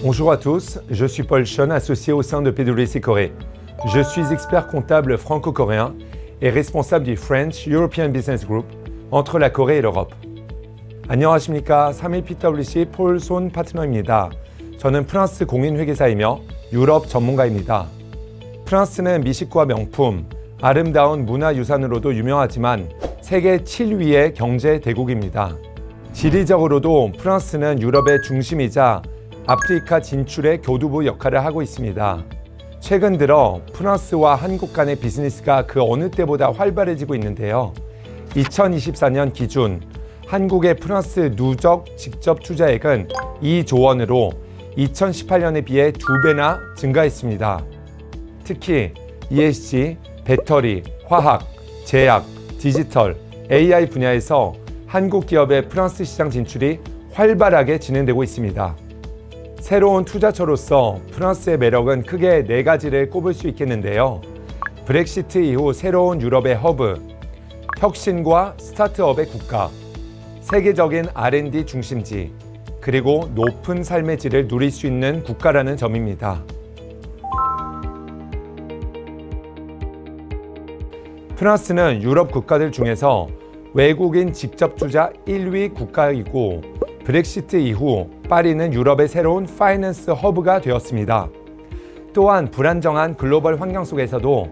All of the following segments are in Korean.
Bonjour à tous, je suis Paul Chon, associé au sein de PwC Corée. Je suis expert comptable franco-coréen et responsable du French European Business Group entre la Corée et l'Europe. 안녕하십니까. 3일 PwC 폴손 파트너입니다. 저는 프랑스 공인회계사이며 유럽 전문가입니다. 프랑스는 미식과 명품, 아름다운 문화유산으로도 유명하지만 세계 7위의 경제 대국입니다. 지리적으로도 프랑스는 유럽의 중심이자 아프리카 진출의 교두보 역할을 하고 있습니다. 최근 들어 프랑스와 한국 간의 비즈니스가 그 어느 때보다 활발해지고 있는데요. 2024년 기준 한국의 프랑스 누적 직접 투자액은 2조 원으로 2018년에 비해 두 배나 증가했습니다. 특히 ESG, 배터리, 화학, 제약, 디지털, AI 분야에서 한국 기업의 프랑스 시장 진출이 활발하게 진행되고 있습니다. 새로운 투자처로서 프랑스의 매력은 크게 네 가지를 꼽을 수 있겠는데요. 브렉시트 이후 새로운 유럽의 허브, 혁신과 스타트업의 국가, 세계적인 R&D 중심지, 그리고 높은 삶의 질을 누릴 수 있는 국가라는 점입니다. 프랑스는 유럽 국가들 중에서 외국인 직접 투자 1위 국가이고 브렉시트 이후 파리는 유럽의 새로운 파이낸스 허브가 되었습니다. 또한 불안정한 글로벌 환경 속에서도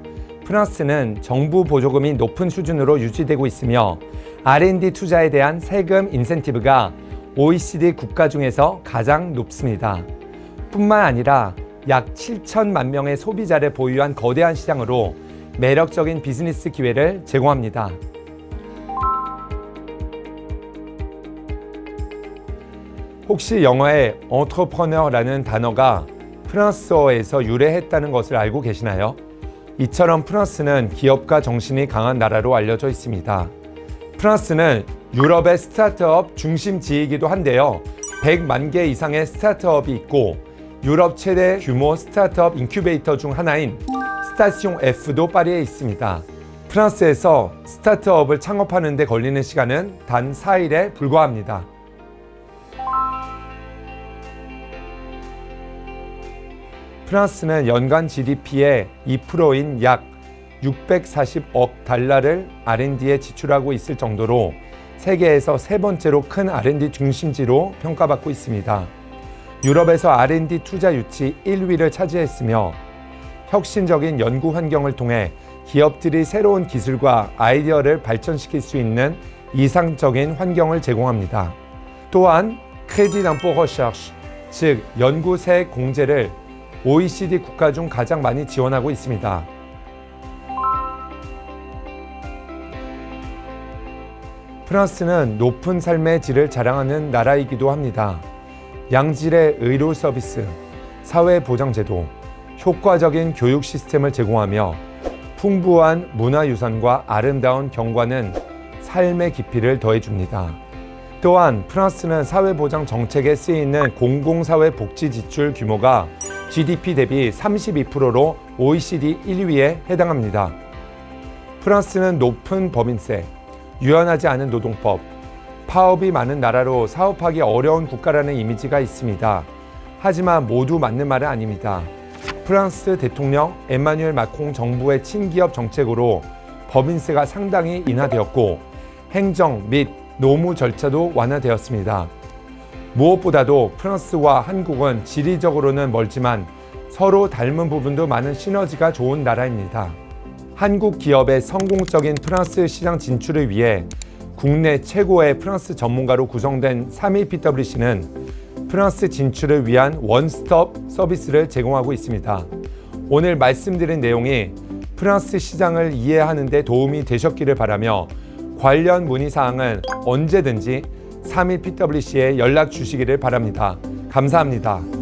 프랑스는 정부 보조금이 높은 수준으로 유지되고 있으며 R&D 투자에 대한 세금 인센티브가 OECD 국가 중에서 가장 높습니다. 뿐만 아니라 약 7천만 명의 소비자를 보유한 거대한 시장으로 매력적인 비즈니스 기회를 제공합니다. 혹시 영어의 entrepreneur라는 단어가 프랑스어에서 유래했다는 것을 알고 계시나요? 이처럼 프랑스는 기업가 정신이 강한 나라로 알려져 있습니다. 프랑스는 유럽의 스타트업 중심지이기도 한데요. 100만 개 이상의 스타트업이 있고 유럽 최대 규모 스타트업 인큐베이터 중 하나인 스타시옹 F도 파리에 있습니다. 프랑스에서 스타트업을 창업하는 데 걸리는 시간은 단 4일에 불과합니다. 프랑스는 연간 GDP의 2%인 약 640억 달러를 R&D에 지출하고 있을 정도로 세계에서 세 번째로 큰 R&D 중심지로 평가받고 있습니다. 유럽에서 R&D 투자 유치 1위를 차지했으며 혁신적인 연구 환경을 통해 기업들이 새로운 기술과 아이디어를 발전시킬 수 있는 이상적인 환경을 제공합니다. 또한 크레디 담포 허셔쉬, 즉 연구세 공제를 OECD 국가 중 가장 많이 지원하고 있습니다. 프랑스는 높은 삶의 질을 자랑하는 나라이기도 합니다. 양질의 의료 서비스, 사회 보장 제도, 효과적인 교육 시스템을 제공하며 풍부한 문화유산과 아름다운 경관은 삶의 깊이를 더해줍니다. 또한 프랑스는 사회보장 정책에 쓰이는 공공사회 복지 지출 규모가 GDP 대비 32%로 OECD 1위에 해당합니다. 프랑스는 높은 법인세, 유연하지 않은 노동법, 파업이 많은 나라로 사업하기 어려운 국가라는 이미지가 있습니다. 하지만 모두 맞는 말은 아닙니다. 프랑스 대통령 에마뉴엘 마콩 정부의 친기업 정책으로 법인세가 상당히 인하되었고 행정 및 노무 절차도 완화되었습니다. 무엇보다도 프랑스와 한국은 지리적으로는 멀지만 서로 닮은 부분도 많은 시너지가 좋은 나라입니다. 한국 기업의 성공적인 프랑스 시장 진출을 위해 국내 최고의 프랑스 전문가로 구성된 3위 PwC는 프랑스 진출을 위한 원스톱 서비스를 제공하고 있습니다. 오늘 말씀드린 내용이 프랑스 시장을 이해하는 데 도움이 되셨기를 바라며 관련 문의 사항은 언제든지 3위 PwC에 연락 주시기를 바랍니다. 감사합니다.